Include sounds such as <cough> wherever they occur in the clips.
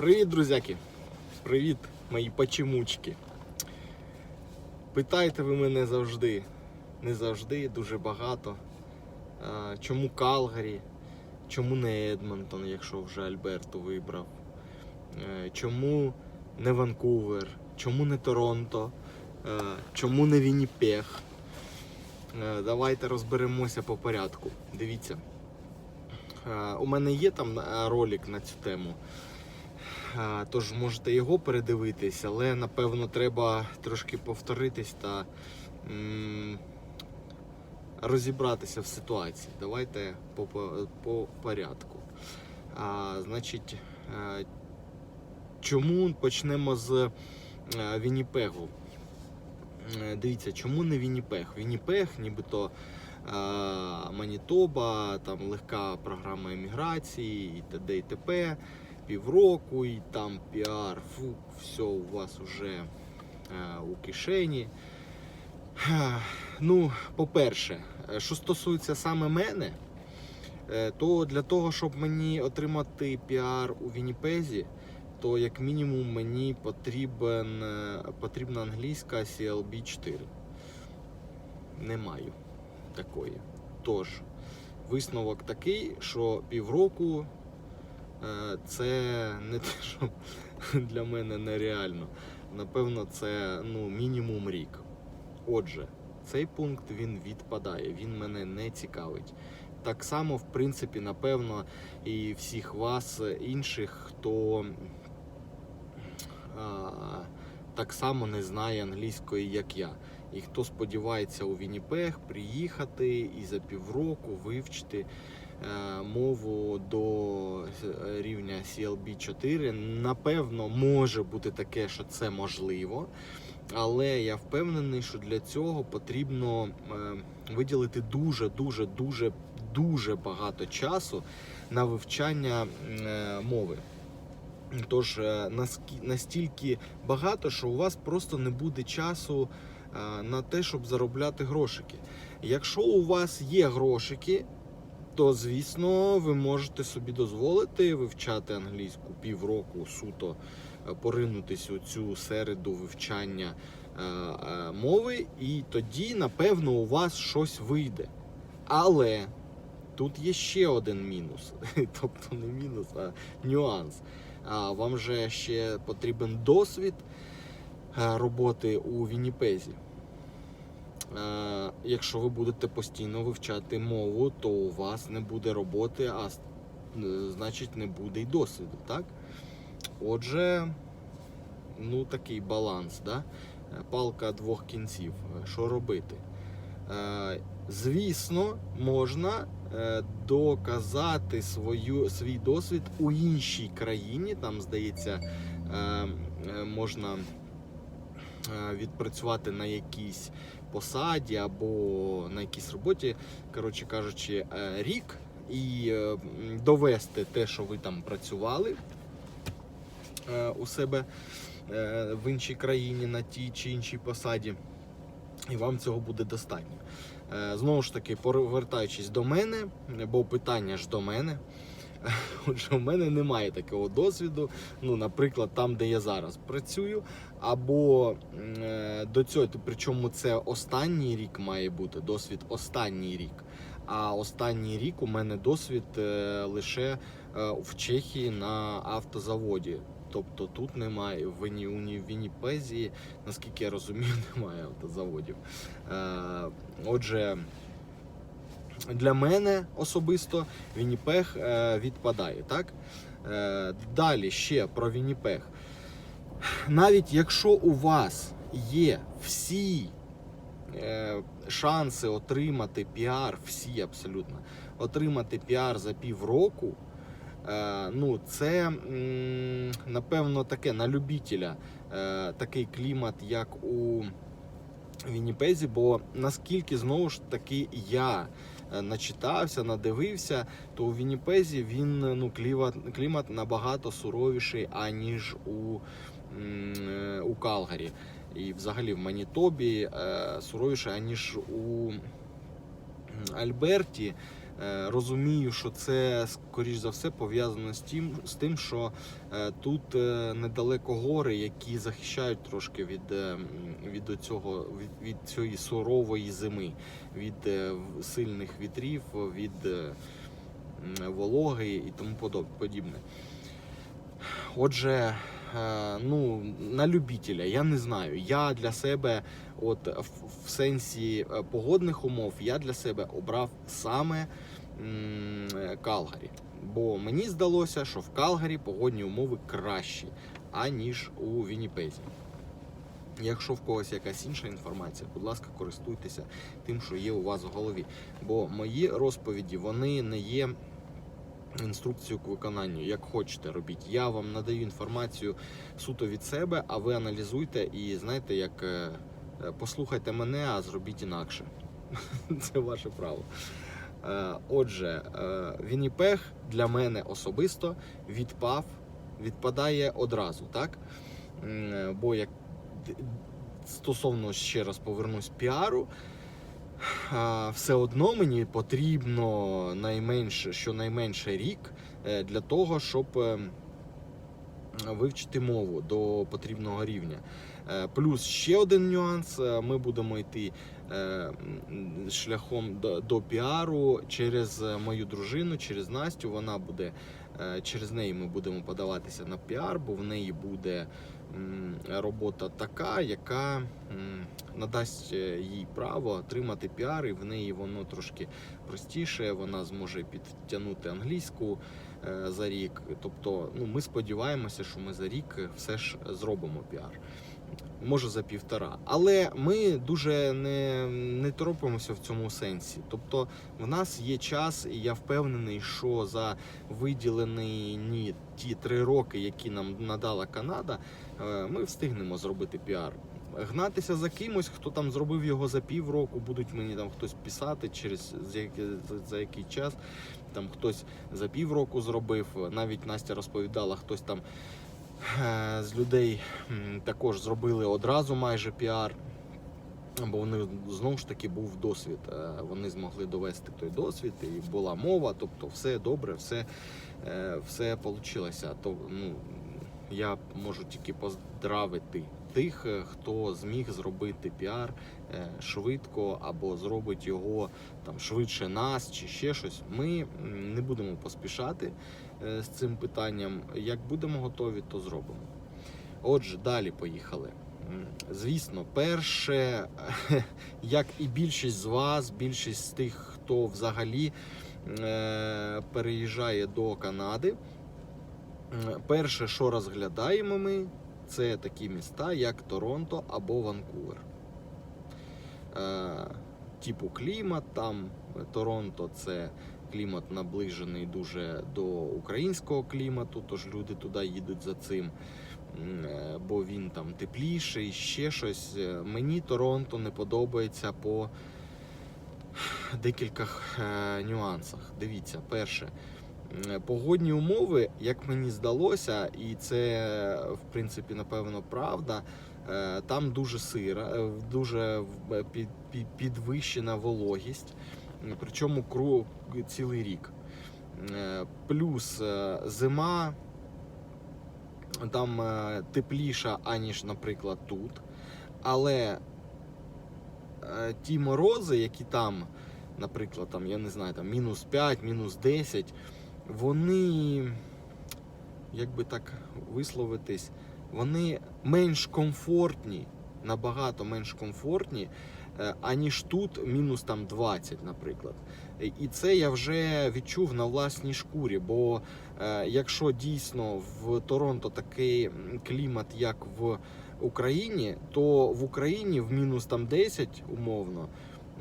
Привіт, друзяки! Привіт, мої почемучки. Питаєте ви мене завжди, не завжди, дуже багато. Чому Калгарі? Чому не Едмонтон, якщо вже Альберту вибрав? Е, Чому не Ванкувер? Чому не Торонто? Е, Чому не Вінніпег? Е, Давайте розберемося по порядку. Дивіться. У мене є там ролик на цю тему. Тож можете його передивитись, але напевно треба трошки повторитись та м, розібратися в ситуації. Давайте по, по, по порядку. А, значить, е, чому почнемо з е, Вінніпегу? Е, Дивіться, чому не Вінніпег? Вінніпег, нібито е, Манітоба, там легка програма еміграції, і т.д. і т.п. Півроку, і там піар, фу, все у вас уже е, у кишені. Ну, по-перше, е, що стосується саме мене, е, то для того, щоб мені отримати піар у Вінніпезі, то як мінімум мені потрібен, потрібна англійська CLB 4. Не маю такої. Тож, висновок такий, що півроку це не те, що для мене нереально. Напевно, це ну, мінімум рік. Отже, цей пункт він відпадає, він мене не цікавить. Так само, в принципі, напевно, і всіх вас е, інших, хто а, так само не знає англійської, як я. І хто сподівається у Вінніпег приїхати і за півроку вивчити е, мову до е, рівня CLB 4, напевно, може бути таке, що це можливо. Але я впевнений, що для цього потрібно е, виділити дуже, дуже, дуже, дуже багато часу на вивчання е, мови. Тож е, настільки багато, що у вас просто не буде часу е, на те, щоб заробляти грошики. Якщо у вас є грошики, то звісно ви можете собі дозволити вивчати англійську півроку суто е, поринутись у цю середу вивчання е, е, мови, і тоді, напевно, у вас щось вийде. Але тут є ще один мінус, <laughs> тобто не мінус, а нюанс. Вам же ще потрібен досвід роботи у Вінніпезі. Е, Якщо ви будете постійно вивчати мову, то у вас не буде роботи, а е, значить не буде й досвіду, так? Отже, ну такий баланс, да? Е, палка двох кінців. Що робити? Звісно, можна доказати свою, свій досвід у іншій країні. Там, здається, можна відпрацювати на якійсь посаді або на якійсь роботі, коротше кажучи, е, рік і е, довести те, що ви там працювали е, у себе в іншій країні на тій чи іншій посаді, і вам цього буде достатньо. Знову ж таки, повертаючись до мене, бо питання ж до мене. <laughs> Отже, у мене немає такого досвіду. Ну, наприклад, там, де я зараз працюю, або е, до цього, причому це останній рік має бути досвід останній рік. А останній рік у мене досвід е, лише е, в Чехії на автозаводі. Тобто тут немає в Віні, у Ні- Вінніпезі, наскільки я розумію, <laughs> немає автозаводів. Е, Отже, для мене особисто Вінніпег е, відпадає. Так? Е, Далі ще про Вінніпег. Навіть якщо у вас є всі е, шанси отримати піар, всі абсолютно, отримати піар за півроку, ну це напевно таке на любителя, такий клімат, як у Вінніпезі, бо наскільки знову ж таки я начитався, надивився, то у Вінніпезі він е, ну, клімат, клімат набагато суровіший, аніж у, е, у Калгарі. І взагалі в Манітобі суровіший аніж у Альберті. Е, Розумію, що це скоріш за все пов'язано з тим, з тим, що е, тут е, недалеко гори, які захищають трошки від, від цього від, від цієї сурової зими, від сильних вітрів, від вологи і тому подібне. Отже, ну, на любителя, я не знаю. Я для себе, от в, сенсі погодних умов, я для себе обрав саме Калгарі. Бо мені здалося, що в Калгарі погодні умови кращі, аніж у Вінніпезі. Якщо в когось якась інша інформація, будь ласка, користуйтеся тим, що є у вас в голові. Бо мої розповіді вони не є інструкцію к виконанню. Як хочете, робіть. Я вам надаю інформацію суто від себе, а ви аналізуйте і знаєте, як е, е, послухайте мене, а зробіть інакше. <laughs> Це ваше право. Е, Отже, е, Вінніпег для мене особисто відпав, відпадає одразу, так? Е, Бо як стосовно ще раз повернусь піару, все одно мені потрібно найменше, щонайменше рік для того, щоб е, вивчити мову до потрібного рівня. Е, Плюс ще один нюанс: е, ми будемо йти е, шляхом до, піару через мою дружину, через Настю. Вона буде через неї ми будемо подаватися на піар, бо в неї буде робота така, яка надасть їй право отримати піар, і в неї воно трошки простіше. Вона зможе підтягнути англійську за рік. Тобто, ну ми сподіваємося, що ми за рік все ж зробимо піар. Може за півтора, але ми дуже не, не торопимося в цьому сенсі. Тобто, в нас є час, і я впевнений, що за виділені ті три роки, які нам надала Канада, е, ми встигнемо зробити піар. Гнатися за кимось, хто там зробив його за півроку, будуть мені там хтось писати через за який, час. Там хтось за півроку зробив. Навіть Настя розповідала, хтось там з людей також зробили одразу майже піар. Бо вони знову ж таки був досвід. Е, Вони змогли довести той досвід, і була мова, тобто все добре, все, е, все вийшло. То ну, я можу тільки поздравити тих, е, хто зміг зробити піар е, швидко або зробить його там швидше нас чи ще щось. Ми не будемо поспішати е, з цим питанням. Як будемо готові, то зробимо. Отже, далі поїхали. Звісно, перше, <laughs> як і більшість з вас, більшість з тих, хто взагалі е, переїжджає до Канади. Перше, що розглядаємо ми, це такі міста, як Торонто або Ванкувер. Типу клімат там Торонто це клімат наближений дуже до українського клімату, тож люди туди їдуть за цим. Е, Бо він там тепліший, ще щось. Е, Мені Торонто не подобається по декількох е, нюансах. Дивіться, перше, погодні умови, як мені здалося, і це в принципі напевно правда. Е, Там дуже сира, е, дуже під- підвищена вологість, причому кру цілий рік. Е, Плюс е, зима там е, тепліша, аніж, наприклад, тут. Але е, ті морози, які там, наприклад, там, я не знаю, там мінус 5, мінус 10, вони, як би так висловитись, вони менш комфортні, набагато менш комфортні, е, аніж тут мінус там 20, наприклад. І це я вже відчув на власній шкурі, бо е, якщо дійсно в Торонто такий клімат, як в Україні, то в Україні в мінус там 10 умовно.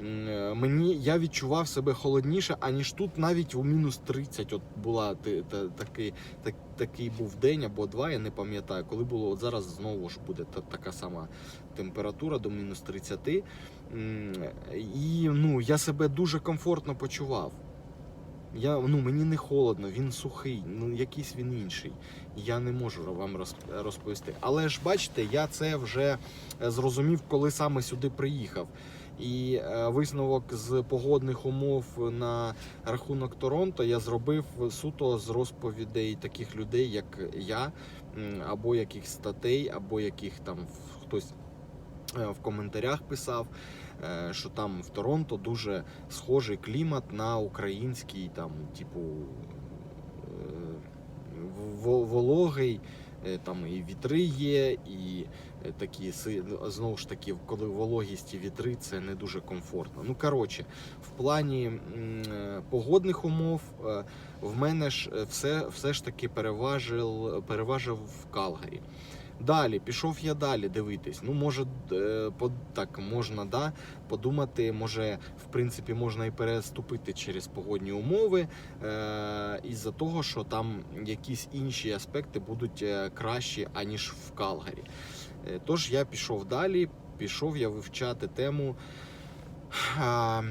Е, Мені я відчував себе холодніше, аніж тут навіть у мінус 30 от була ти- та- такий, так, такий був день або два, я не пам'ятаю, коли було от зараз знову ж буде та, така сама температура до мінус 30. І ну, я себе дуже комфортно почував. Я, ну, мені не холодно, він сухий, ну якийсь він інший. Я не можу вам розповісти. Але ж бачите, я це вже е, зрозумів, коли саме сюди приїхав. І е, висновок з погодних умов на рахунок Торонто я зробив суто з розповідей таких людей, як я, або яких статей, або яких там хтось е, в коментарях писав, е, що там в Торонто дуже схожий клімат на український, там, типу, вологий. Е, Там і вітри є, і е, такі знову ж таки, коли вологість і вітри, це не дуже комфортно. Ну коротше, в плані е, погодних умов в мене ж все, все ж таки переважив, переважив в Калгарі. Далі пішов я далі дивитись. Ну, може, е, так можна да, подумати, може, в принципі, можна і переступити через погодні умови, е, із-за того, що там якісь інші аспекти будуть е, кращі, аніж в Калгарі. Е, Тож я пішов далі, пішов я вивчати тему. А,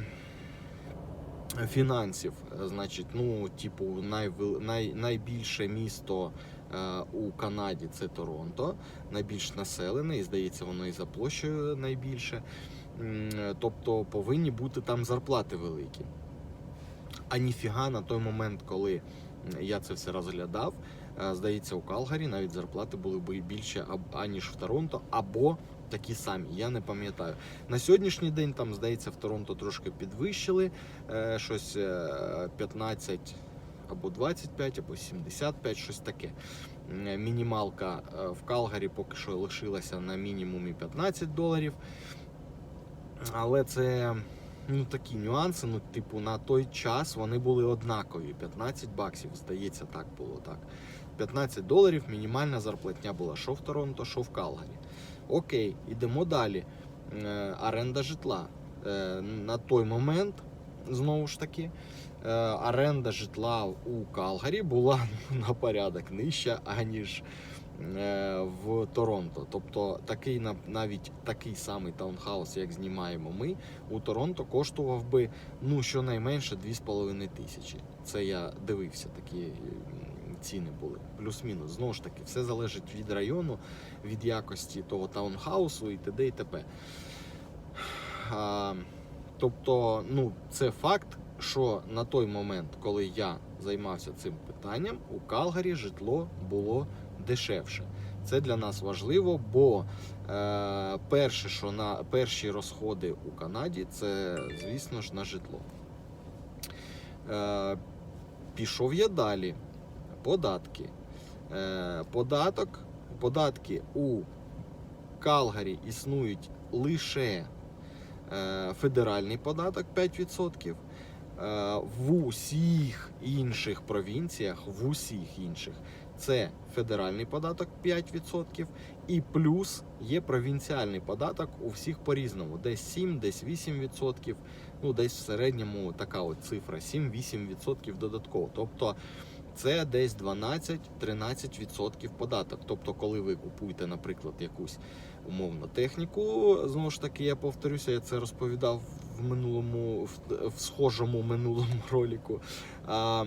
Фінансів, Е, значить, ну, типу, найвел- най, найбільше місто е, у Канаді це Торонто, найбільш населене, і здається, воно і за площею найбільше. Е, Тобто повинні бути там зарплати великі. А ніфіга на той момент, коли я це все розглядав, е, здається, у Калгарі навіть зарплати були б більше аніж в Торонто, або такі самі. Я не пам'ятаю. На сьогоднішній день там, здається, в Торонто трошки підвищили е, щось е, 15 або 25, або 75, щось таке. Мінімалка е, в Калгарі поки що лишилася на мінімумі 15 доларів. Але це ну, такі нюанси. Ну, типу, на той час вони були однакові. 15 баксів, здається, так було так. 15 доларів мінімальна зарплатня була що в Торонто, що в Калгарі. Окей, ідемо далі. Е, Оренда житла. Е, На той момент, знову ж таки, е, оренда житла у Калгарі була <laughs> на порядок нижча, аніж е, в Торонто. Тобто такий навіть такий самий таунхаус, як знімаємо ми, у Торонто коштував би ну щонайменше 2,5 тисячі. Це я дивився, такі ціни були. Плюс-мінус. Знову ж таки, все залежить від району, від якості того таунхаусу і т.д. і т.п. Тобто, ну, це факт, що на той момент, коли я займався цим питанням, у Калгарі житло було дешевше. Це для нас важливо, бо е, перше, що на перші розходи у Канаді, це, звісно ж, на житло. Е, пішов я далі. Податки. Е, податок, податки у Калгарі існують лише федеральний податок 5%. Е, в усіх інших провінціях, в усіх інших, це федеральний податок 5%, і плюс є провінціальний податок у всіх по-різному. Десь 7, десь 8%, ну десь в середньому така от цифра 7-8% додатково. Тобто це десь 12-13% податок. Тобто, коли ви купуєте, наприклад, якусь умовну техніку, знову ж таки, я повторюся, я це розповідав в минулому, в, схожому минулому <laughs> ролику. А,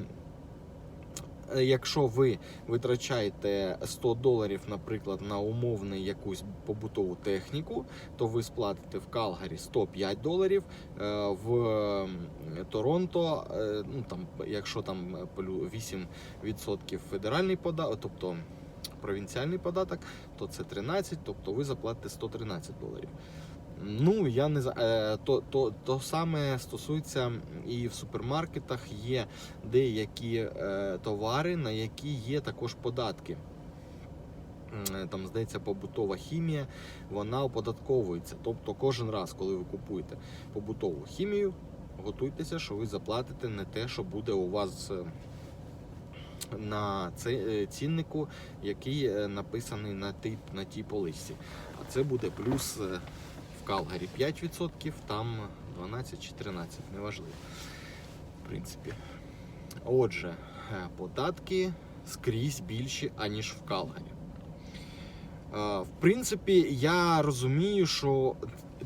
е, Якщо ви витрачаєте 100 доларів, наприклад, на умовну якусь побутову техніку, то ви сплатите в Калгарі 105 доларів, е, в Торонто, е, ну там, якщо там плю- 8% федеральний податок, тобто провінціальний податок, то це 13, тобто ви заплатите 113 доларів. Ну, я не е, то, то, то саме стосується і в супермаркетах є деякі е, товари, на які є також податки. Е, Там, здається, побутова хімія, вона оподатковується. Тобто кожен раз, коли ви купуєте побутову хімію, готуйтеся, що ви заплатите не те, що буде у вас на е, ціннику, який е, написаний на тій, на тій поличці. А це буде плюс е, в Калгарі 5%, там 12 чи 13, неважливо. В принципі. Отже, податки скрізь більші, аніж в Калгарі. В принципі, я розумію, що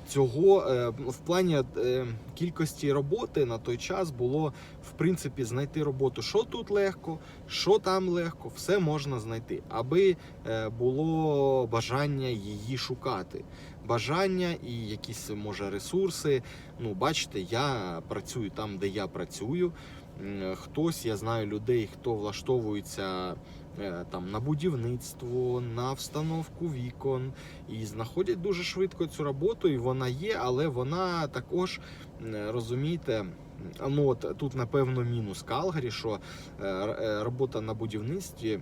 цього е, в плані е, кількості роботи на той час було в принципі знайти роботу, що тут легко, що там легко, все можна знайти, аби е, було бажання її шукати. Бажання і якісь може ресурси. Ну, бачите, я працюю там, де я працюю. Хтось, я знаю людей, хто влаштовується там на будівництво, на встановку вікон і знаходять дуже швидко цю роботу, і вона є, але вона також розумієте. Ну от тут напевно мінус Калгарі, що е, е, робота на будівництві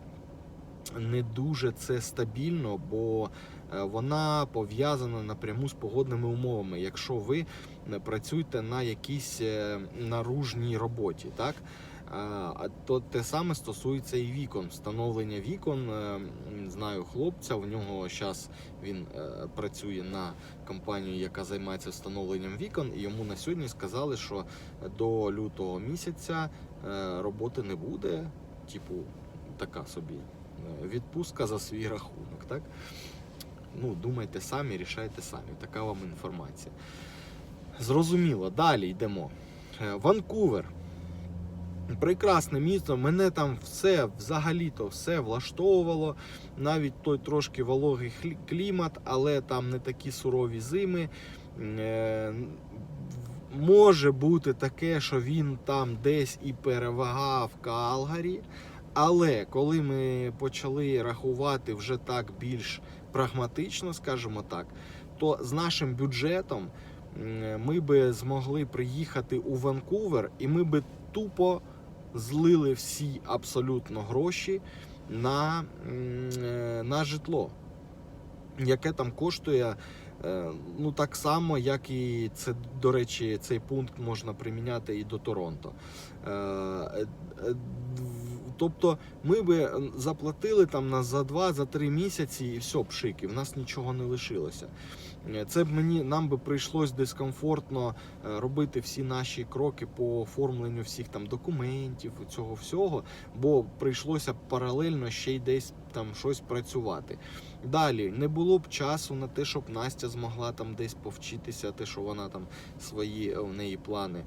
не дуже це стабільно, бо е, вона пов'язана напряму з погодними умовами. Якщо ви е, працюєте на якійсь е, наружній роботі, так а то те саме стосується і вікон. Встановлення вікон. е, Знаю хлопця, в нього зараз він е, працює на компанію, яка займається встановленням вікон, і йому на сьогодні сказали, що до лютого місяця е, роботи не буде. Типу, така собі відпустка за свій рахунок. Так? Ну, думайте самі, рішайте самі. Така вам інформація. Зрозуміло, далі йдемо. Ванкувер. Прекрасне місто, мене там все взагалі-то все влаштовувало. Навіть той трошки вологий клімат, але там не такі сурові зими. Е, Може бути таке, що він там десь і перевагав Калгарі. Але коли ми почали рахувати вже так більш прагматично, скажімо так, то з нашим бюджетом ми би змогли приїхати у Ванкувер, і ми би тупо злили всі абсолютно гроші на, е, на житло, яке там коштує. е, Ну, так само, як і це, до речі, цей пункт можна приміняти і до Торонто. Е, Тобто ми би заплатили там на за два, за три місяці і все, пшик, і в нас нічого не лишилося. Е, Це б мені нам би прийшлось дискомфортно е, робити всі наші кроки по оформленню всіх там документів, цього всього, бо прийшлося б паралельно ще й десь там щось працювати. Далі не було б часу на те, щоб Настя змогла там десь повчитися, те, що вона там свої е, в неї плани.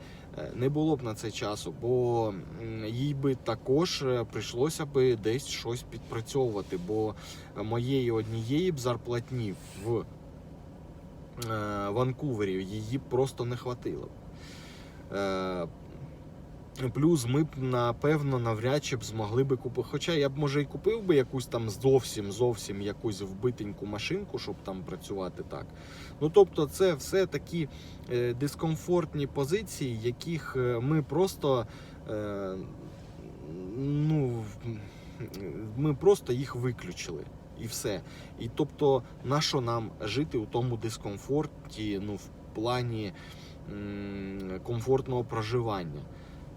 Не було б на це часу, бо їй би також прийшлося би десь щось підпрацьовувати, бо моєї однієї б зарплатні в е, Ванкувері її просто не хватило. Е, Плюс ми б напевно навряд чи б змогли би купити. Хоча я б може і купив би якусь там зовсім зовсім якусь вбитеньку машинку, щоб там працювати так. Ну тобто, це все такі е, дискомфортні позиції, яких ми просто ну, ми просто їх виключили. І все. І тобто, на що нам жити у тому дискомфорті, ну, в плані м, комфортного проживання.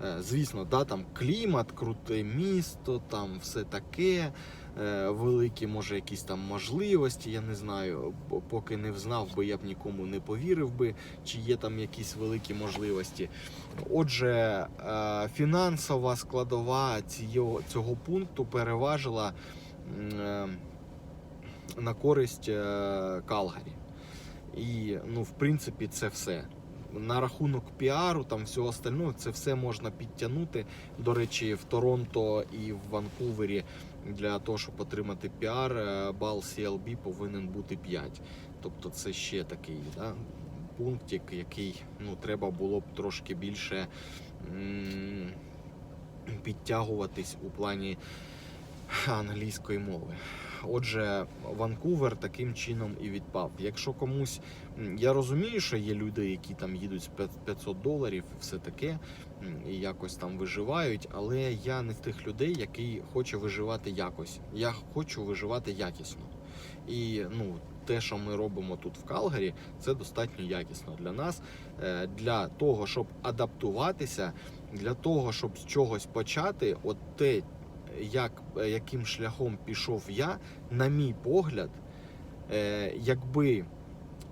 Е, Звісно, да, там клімат, круте місто, там все таке, е, великі, може, якісь там можливості, я не знаю, поки не взнав би, я б нікому не повірив би, чи є там якісь великі можливості. Отже, е, фінансова складова цього, цього пункту переважила на користь е, Калгарі. І, ну, в принципі, це все. На рахунок піару, там всього остального, це все можна підтягнути. До речі, в Торонто і в Ванкувері для того, щоб отримати піар, е, бал CLB повинен бути 5. Тобто це ще такий да, пунктик, який ну, треба було б трошки більше м, підтягуватись у плані англійської мови. Отже, Ванкувер таким чином і відпав. Якщо комусь я розумію, що є люди, які там їдуть з 500 доларів все таке, і якось там виживають, але я не з тих людей, який хоче виживати якось. Я хочу виживати якісно. І ну, те, що ми робимо тут в Калгарі, це достатньо якісно для нас, Е, для того, щоб адаптуватися, для того, щоб з чогось почати, от те, як, е, яким шляхом пішов я, на мій погляд, е, якби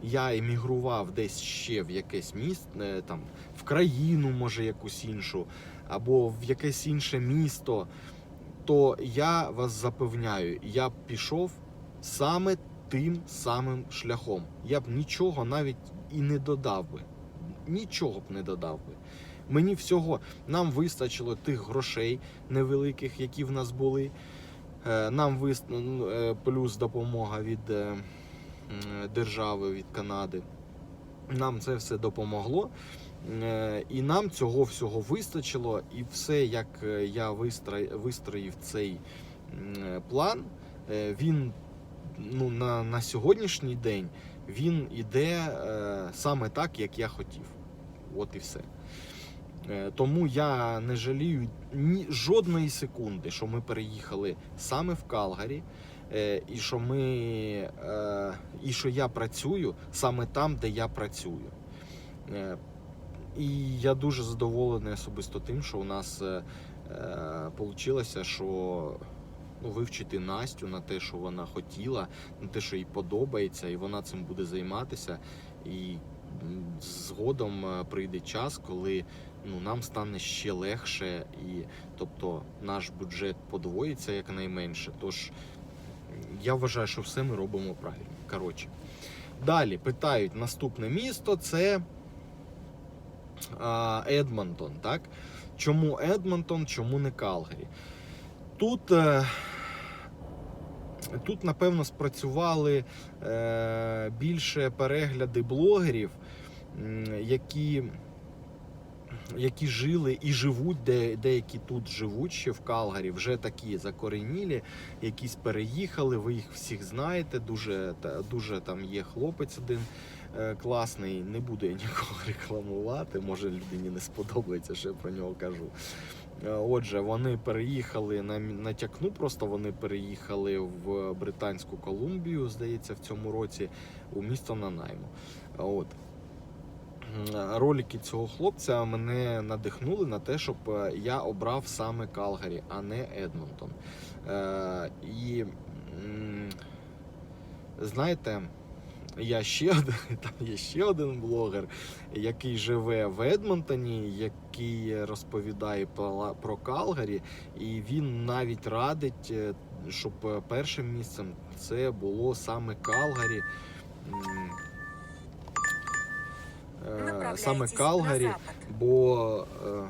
я емігрував десь ще в якесь місце, там, в країну, може, якусь іншу, або в якесь інше місто, то я вас запевняю, я б пішов саме тим самим шляхом. Я б нічого навіть і не додав би. Нічого б не додав би. Мені всього нам вистачило тих грошей невеликих, які в нас були. Е, Нам вис... ну, е, плюс допомога від е, держави, від Канади. Нам це все допомогло. І нам цього всього вистачило. І все, як я вистроїв цей план, він ну, на, на сьогоднішній день він іде саме так, як я хотів. От і все. Е, Тому я не жалію ні жодної секунди, що ми переїхали саме в Калгарі, е, і що ми е, і що я працюю саме там, де я працюю. І я дуже задоволений особисто тим, що у нас вийшло, що ну, вивчити Настю на те, що вона хотіла, на те, що їй подобається, і вона цим буде займатися. І згодом прийде час, коли ну, нам стане ще легше, і тобто наш бюджет подвоїться якнайменше. Тож я вважаю, що все ми робимо правильно. Коротше. Далі питають наступне місто це а, Едмонтон. Так? Чому Едмонтон, чому не Калгарі? Тут, е, тут напевно, спрацювали е, більше перегляди блогерів, які, які жили і живуть, де, деякі тут живуть ще в Калгарі, вже такі закоренілі, якісь переїхали, ви їх всіх знаєте. Дуже, та- дуже там є хлопець один е, класний, не буду я нікого <laughs> рекламувати, може людині не сподобається, що я про нього кажу. Е, Отже, вони переїхали на натякну, просто вони переїхали в Британську Колумбію, здається, в цьому році у місто Нанаймо. От. М, Ролики цього хлопця мене надихнули на те, щоб е, я обрав саме Калгарі, а не Едмонтон. Е, і знаєте, я ще один, <laughs> там є ще один блогер, який живе в Едмонтоні, який розповідає про, про Калгарі, і він навіть радить, е, щоб е, першим місцем це було саме Калгарі. Саме Калгарі, бо е,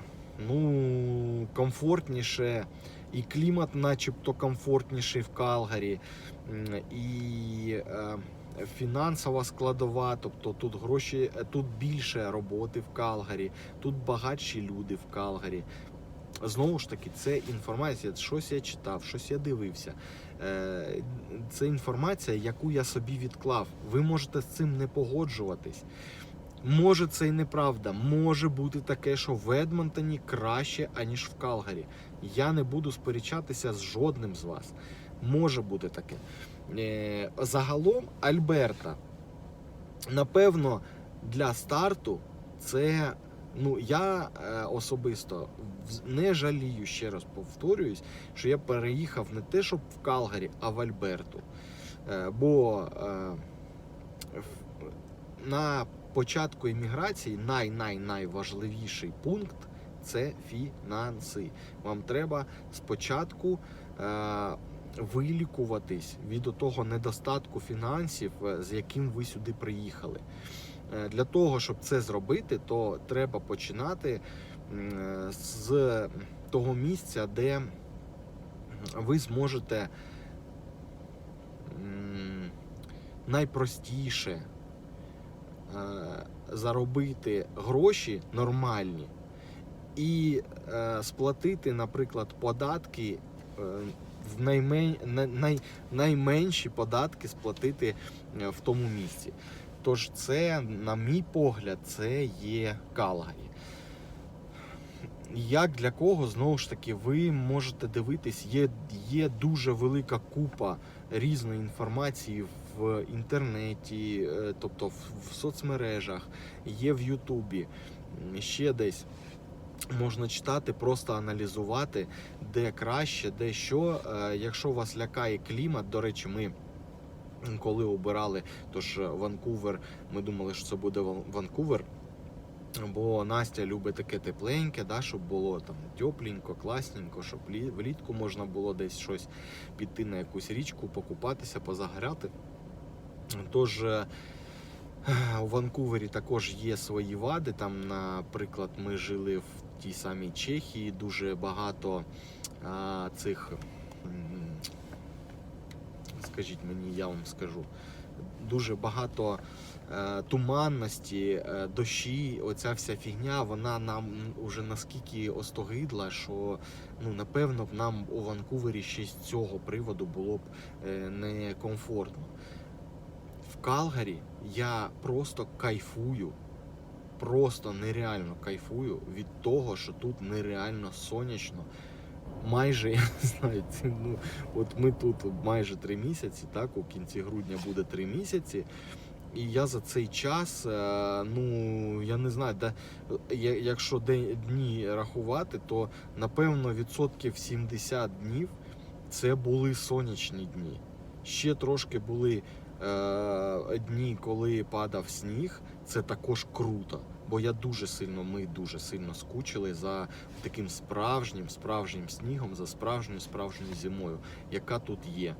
ну, комфортніше, і клімат, начебто, комфортніший в Калгарі, і е, фінансова складова, тобто тут гроші, е, тут більше роботи в Калгарі, тут багатші люди в Калгарі. Знову ж таки, це інформація, щось я читав, щось я дивився. Це інформація, яку я собі відклав. Ви можете з цим не погоджуватись. Може, це і неправда. Може бути таке, що в Едмонтоні краще, аніж в Калгарі. Я не буду сперечатися з жодним з вас. Може бути таке. Е, Загалом Альберта, напевно, для старту це. Ну, я е, особисто не жалію, ще раз повторююсь, що я переїхав не те, щоб в Калгарі, а в Альберту. Е, бо е, на початку імміграції най-най-найважливіший пункт це фінанси. Вам треба спочатку е, вилікуватись від того недостатку фінансів, е, з яким ви сюди приїхали. Е, Для того, щоб це зробити, то треба починати е, з того місця, де ви зможете найпростіше заробити гроші нормальні і е, сплатити, наприклад, податки е, в наймен, най, най, найменші податки сплатити е, в тому місці. Тож це, на мій погляд, це є Калгарі. Як для кого, знову ж таки, ви можете дивитись, є, є дуже велика купа різної інформації в інтернеті, е, тобто в, соцмережах, є в Ютубі, ще десь. Можна читати, просто аналізувати, де краще, де що. Е, Якщо вас лякає клімат, до речі, ми коли обирали, тож е, Ванкувер, ми думали, що це буде Ванкувер. Бо Настя любить таке тепленьке, да, щоб було там тепленько, класненько, щоб влітку можна було десь щось піти на якусь річку, покупатися, позагоряти. Тож е, у Ванкувері також є свої вади. Там, наприклад, ми жили в тій самій Чехії, дуже багато а, цих. Скажіть мені, я вам скажу. Дуже багато е, туманності, е, дощі, оця вся фігня, вона нам уже наскільки остогидла, що ну, напевно б нам у Ванкувері ще з цього приводу було б е, некомфортно. Калгарі я просто кайфую, просто нереально кайфую від того, що тут нереально сонячно. Майже, <laughs> я не знаю, ну, от ми тут майже три місяці, так, у кінці грудня буде три місяці. І я за цей час, е, ну я не знаю, де, якщо дні рахувати, то напевно відсотків 70 днів це були сонячні дні. Ще трошки були е, дні, коли падав сніг. Це також круто. Бо я дуже сильно, ми дуже сильно скучили за таким справжнім, справжнім снігом, за справжньою справжньою зимою, яка тут є.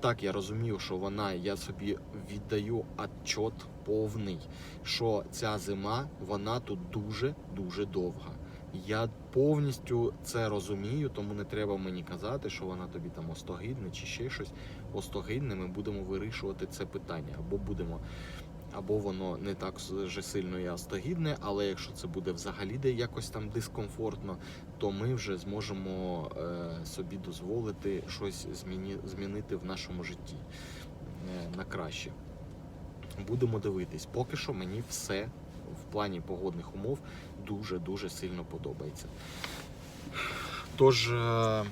Так, я розумію, що вона, я собі віддаю отчот повний, що ця зима, вона тут дуже-дуже довга. Я повністю це розумію, тому не треба мені казати, що вона тобі там остогидне чи ще щось. Остогидне, ми будемо вирішувати це питання. Або будемо, або воно не так же сильно і остогидне, але якщо це буде взагалі де якось там дискомфортно, то ми вже зможемо е, собі дозволити щось зміні, змінити в нашому житті е, на краще. Будемо дивитись. Поки що мені все в плані погодних умов дуже-дуже сильно подобається. Тож, е,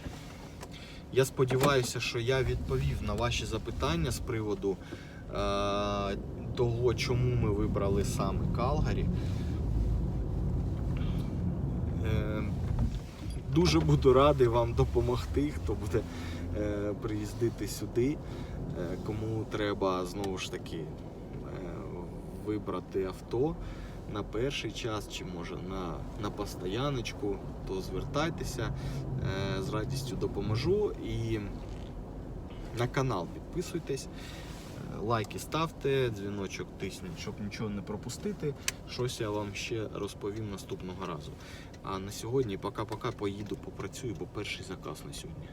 я сподіваюся, що я відповів на ваші запитання з приводу е, того, чому ми вибрали саме Калгарі. Е, Дуже буду радий вам допомогти, хто буде е, приїздити сюди. Е, кому треба знову ж таки е, вибрати авто на перший час чи може на, на постояночку, то звертайтеся, е, з радістю допоможу і на канал підписуйтесь. е, Лайки ставте, дзвіночок тисніть, щоб нічого не пропустити. Щось я вам ще розповім наступного разу. А на сьогодні пока-пока поїду попрацюю, бо перший заказ на сьогодні.